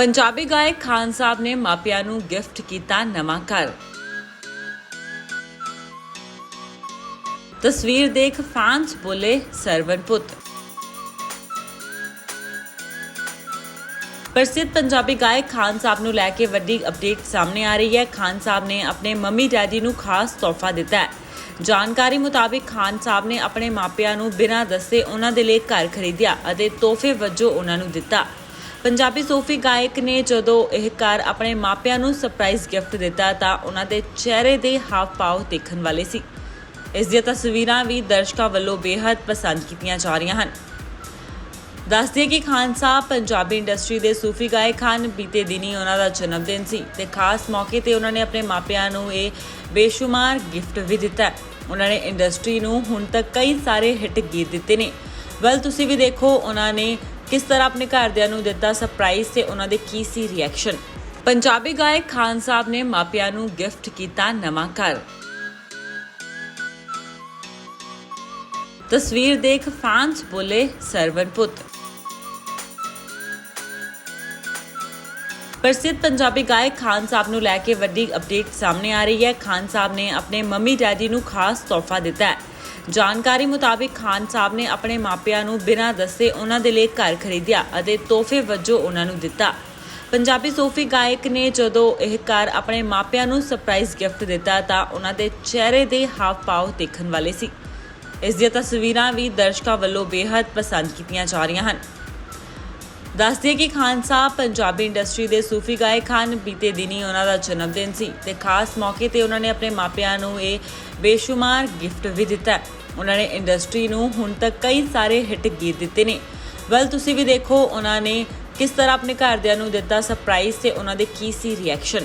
ਪੰਜਾਬੀ ਗਾਇਕ ਖਾਨ ਸਾਹਿਬ ਨੇ ਮਾਪਿਆਂ ਨੂੰ ਗਿਫਟ ਕੀਤਾ ਨਵਾਂ ਘਰ। ਤਸਵੀਰ ਦੇਖ ਫੈਨਸ ਬੋਲੇ ਸਰਵਨ ਪੁੱਤ। ਪ੍ਰਸਿੱਧ ਪੰਜਾਬੀ ਗਾਇਕ ਖਾਨ ਸਾਹਿਬ ਨੂੰ ਲੈ ਕੇ ਵੱਡੀ ਅਪਡੇਟ ਸਾਹਮਣੇ ਆ ਰਹੀ ਹੈ। ਖਾਨ ਸਾਹਿਬ ਨੇ ਆਪਣੇ ਮੰਮੀ ਡੈਡੀ ਨੂੰ ਖਾਸ ਤੋਹਫਾ ਦਿੱਤਾ ਹੈ। ਜਾਣਕਾਰੀ ਮੁਤਾਬਿਕ ਖਾਨ ਸਾਹਿਬ ਨੇ ਆਪਣੇ ਮਾਪਿਆਂ ਨੂੰ ਬਿਨਾਂ ਦੱਸੇ ਉਹਨਾਂ ਦੇ ਲਈ ਘਰ ਖਰੀਦਿਆ ਅਤੇ ਤੋਹਫੇ ਵਜੋਂ ਉਹਨਾਂ ਨੂੰ ਦਿੱਤਾ। ਪੰਜਾਬੀ ਸੂਫੀ ਗਾਇਕ ਨੇ ਜਦੋਂ ਇਹ ਘਰ ਆਪਣੇ ਮਾਪਿਆਂ ਨੂੰ ਸਰਪ੍ਰਾਈਜ਼ ਗਿਫਟ ਦਿੱਤਾ ਤਾਂ ਉਹਨਾਂ ਦੇ ਚਿਹਰੇ ਦੇ ਹਾਵ ਭਾਵ ਦੇਖਣ ਵਾਲੇ ਸੀ। ਇਸ ਦੀਆਂ ਤਸਵੀਰਾਂ ਵੀ ਦਰਸ਼ਕਾਂ ਵੱਲੋਂ ਬੇਹੱਦ ਪਸੰਦ ਕੀਤੀਆਂ ਜਾ ਰਹੀਆਂ ਹਨ। ਦੱਸਦੇ ਕਿ ਖਾਨ ਸਾਹਿਬ ਪੰਜਾਬੀ ਇੰਡਸਟਰੀ ਦੇ ਸੂਫੀ ਗਾਇਕ ਹਨ। ਬੀਤੇ ਦਿਨੀ ਉਹਨਾਂ ਦਾ ਜਨਮ ਦਿਨ ਸੀ ਤੇ ਖਾਸ ਮੌਕੇ ਤੇ ਉਹਨਾਂ ਨੇ ਆਪਣੇ ਮਾਪਿਆਂ ਨੂੰ ਇਹ ਬੇਸ਼ੁਮਾਰ ਗਿਫਟ ਵੀ ਦਿੱਤਾ। ਉਹਨਾਂ ਨੇ ਇੰਡਸਟਰੀ ਨੂੰ ਹੁਣ ਤੱਕ ਕਈ ਸਾਰੇ ਹਿੱਟ ਗੀਤ ਦਿੱਤੇ ਨੇ। ਵੈਲ ਤੁਸੀਂ ਵੀ ਦੇਖੋ, ਉਹਨਾਂ ਨੇ ਕਿਸ ਤਰ੍ਹਾਂ ਆਪਣੇ ਘਰਦਿਆਂ ਨੂੰ ਦਿੱਤਾ ਸਰਪ੍ਰਾਈਜ਼ ਤੇ ਉਹਨਾਂ ਦੇ ਕੀ ਸੀ ਰਿਐਕਸ਼ਨ ਪੰਜਾਬੀ ਗਾਇਕ ਖਾਨ ਸਾਹਿਬ ਨੇ ਮਾਪਿਆਂ ਨੂੰ ਗਿਫਟ ਕੀਤਾ ਨਵਾਂ ਘਰ। ਤਸਵੀਰ ਦੇਖ ਫੈਨਸ ਬੋਲੇ ਸਰਵਨ ਪੁੱਤ। ਪ੍ਰਸਿੱਧ ਪੰਜਾਬੀ ਗਾਇਕ ਖਾਨ ਸਾਹਿਬ ਨੂੰ ਲੈ ਕੇ ਵੱਡੀ ਅਪਡੇਟ ਸਾਹਮਣੇ ਆ ਰਹੀ ਹੈ। ਖਾਨ ਸਾਹਿਬ ਨੇ ਆਪਣੇ ਮੰਮੀ ਡੈਡੀ ਨੂੰ ਖਾਸ ਤੋਹਫਾ ਦਿੱਤਾ ਹੈ। ਜਾਣਕਾਰੀ ਮੁਤਾਬਿਕ ਖਾਨ ਸਾਹਿਬ ਨੇ ਆਪਣੇ ਮਾਪਿਆਂ ਨੂੰ ਬਿਨਾਂ ਦੱਸੇ ਉਹਨਾਂ ਦੇ ਲਈ ਘਰ ਖਰੀਦਿਆ ਅਤੇ ਤੋਹਫੇ ਵਜੋਂ ਉਹਨਾਂ ਨੂੰ ਦਿੱਤਾ। ਪੰਜਾਬੀ ਸੂਫੀ ਗਾਇਕ ਨੇ ਜਦੋਂ ਇਹ ਘਰ ਆਪਣੇ ਮਾਪਿਆਂ ਨੂੰ ਸਰਪ੍ਰਾਈਜ਼ ਗਿਫਟ ਦਿੱਤਾ ਤਾਂ ਉਹਨਾਂ ਦੇ ਚਿਹਰੇ ਦੇ ਹਾਵ ਭਾਵ ਦੇਖਣ ਵਾਲੇ ਸੀ। ਇਸ ਦੀਆਂ ਤਸਵੀਰਾਂ ਵੀ ਦਰਸ਼ਕਾਂ ਵੱਲੋਂ ਬੇहद ਪਸੰਦ ਕੀਤੀਆਂ ਜਾ ਰਹੀਆਂ ਹਨ। ਦੱਸਦੇ ਕਿ ਖਾਨ ਸਾਹਿਬ ਪੰਜਾਬੀ ਇੰਡਸਟਰੀ ਦੇ ਸੂਫੀ ਗਾਇਕ ਹਨ। ਬੀਤੇ ਦਿਨੀ ਉਹਨਾਂ ਦਾ ਜਨਮ ਦਿਨ ਸੀ ਤੇ ਖਾਸ ਮੌਕੇ ਤੇ ਉਹਨਾਂ ਨੇ ਆਪਣੇ ਮਾਪਿਆਂ ਨੂੰ ਇਹ ਬੇਸ਼ੁਮਾਰ ਗਿਫਟ ਵੀ ਦਿੱਤਾ ਉਹਨਾਂ ਨੇ ਇੰਡਸਟਰੀ ਨੂੰ ਹੁਣ ਤੱਕ ਕਈ ਸਾਰੇ ਹਿੱਟ ਗੀਤ ਦਿੱਤੇ ਨੇ। ਵੈਲ ਤੁਸੀਂ ਵੀ ਦੇਖੋ ਉਹਨਾਂ ਨੇ ਕਿਸ ਤਰ੍ਹਾਂ ਆਪਣੇ ਘਰਦਿਆਂ ਨੂੰ ਦਿੱਤਾ ਸਰਪ੍ਰਾਈਜ਼ ਤੇ ਉਹਨਾਂ ਦੇ ਕੀ ਸੀ ਰਿਐਕਸ਼ਨ